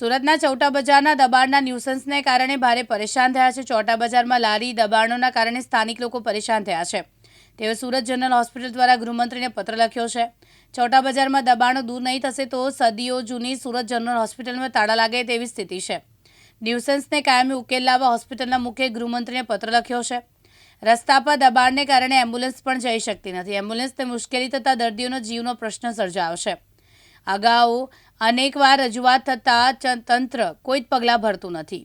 સુરતના ચૌટા બજારના દબાણના ન્યુસન્સને કારણે ભારે પરેશાન થયા છે. ચોટા બજારમાં લારી દબાણોના કારણે સ્થાનિક લોકો પરેશાન થયા છે. તેઓ સુરત જનરલ હોસ્પિટલ દ્વારા ગૃહમંત્રીને પત્ર લખ્યો છે. ચોટા બજારમાં દબાણો દૂર નહીં થશે તો સદીઓ જૂની સુરત જનરલ હોસ્પિટલમાં તાળા લાગે તેવી સ્થિતિ છે. ન્યુસન્સને કાયમી ઉકેલ લાવવા હોસ્પિટલના મુખ્ય ગૃહમંત્રીને પત્ર લખ્યો છે. રસ્તા પર દબાણને કારણે એમ્બ્યુલન્સ પણ જઈ શકતી નથી. એમ્બ્યુલન્સને મુશ્કેલી થતાં દર્દીઓનો જીવનો પ્રશ્ન સર્જાયો છે. અગાઉ અનેકવાર રજૂઆત થતાં તંત્ર કોઈ જ પગલાં ભરતું નથી.